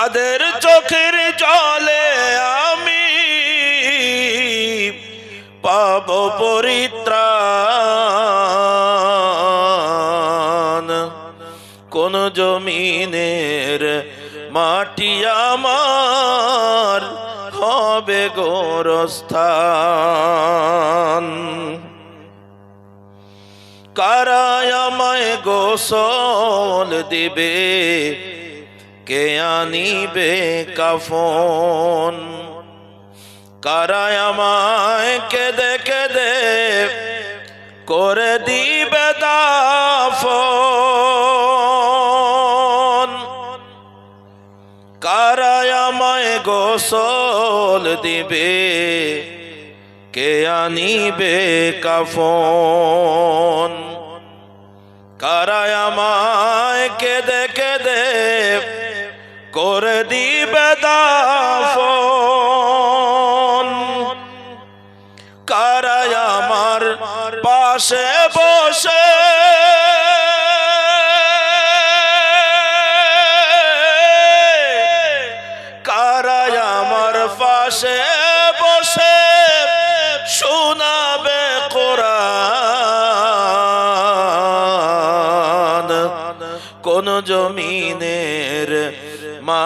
কাদের চোখের জলে আমি পাব পরিত্রাণ। কোন জমিনের মাটি আমার হবে গোরস্থান। কারায় আমায় গোসল দিবে? কে আনিবে কাফন? কারায় আমায় কেদে কেদে করে দিবে দাফন। কারায় আমায় গোসল দিবে কে আনিবে কাফন? কারায় আমায় কেদে কেদে করে দিবে দাফন। কারায় আমার পাশে বসে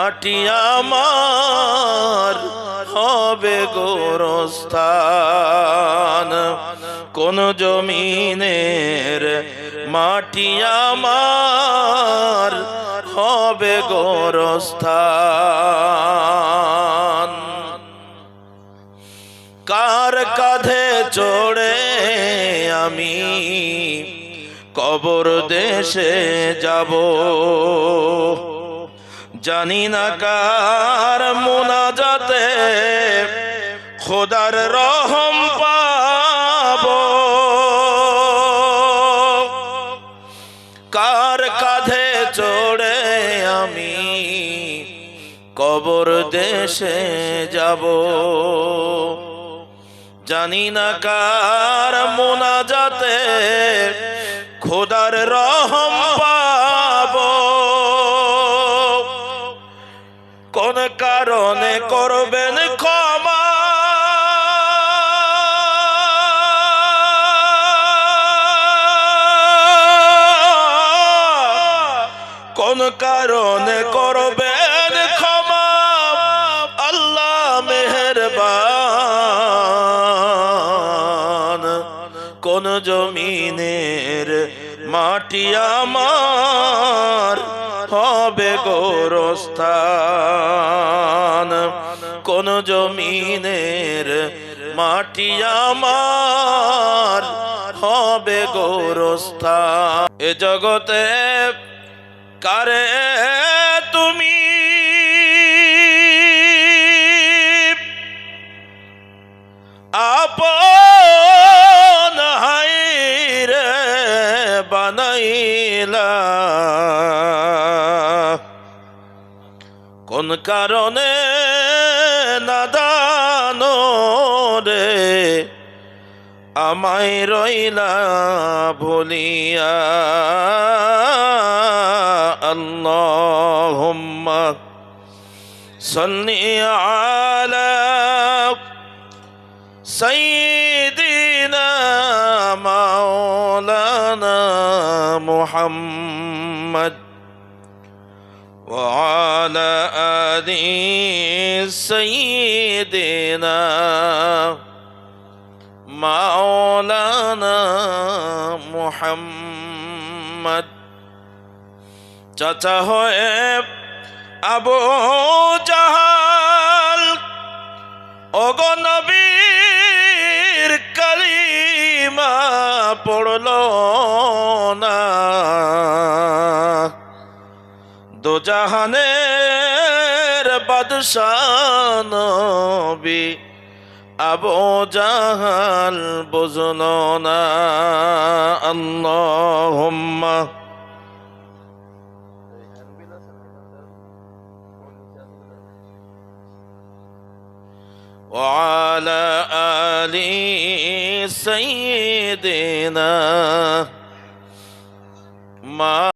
মাটি আমার হবে গোরস্থান। কোন জমিনের মাটি আমার হবে গোরস্থান। কার কাঁধে চড়ে আমি কবর দেশে যাব? জানি না কার মোনা মোনাজাতে খোদার রহম পাব। কার কাঁধে চড়ে আমি কবর দেশে যাব। জানি না কার মোনাজাতে খোদার কারণে করবেন ক্ষমা। কোন কারণে করবেন ক্ষমা। আল্লাহ মেহরবান। কোন জমিনের মাটি আমার। হবে গোরস্থান। কোন জমিনের মাটি আমার হবে গোরস্থান। এ জগতে কারে তুমি? হাইরে বানাইলা। কোন কারণে নাদানো রে? আমায় রইলা ভুলিয়া আল্লাহুম্মা সাল্লি আলা সাইয়্যিদিনা মাওলানা মুহাম্মদ। وعلى آل سيدنا মাওলানা মুহাম্মদ চাচা হয়ে আবু জাহাল অগনবীর কালিমা পড়ল দো জাহানের বাদশাহ নবী আবু জাহাল বুঝলো না আল্লাহুম্মা وعلى آل سيدنا ما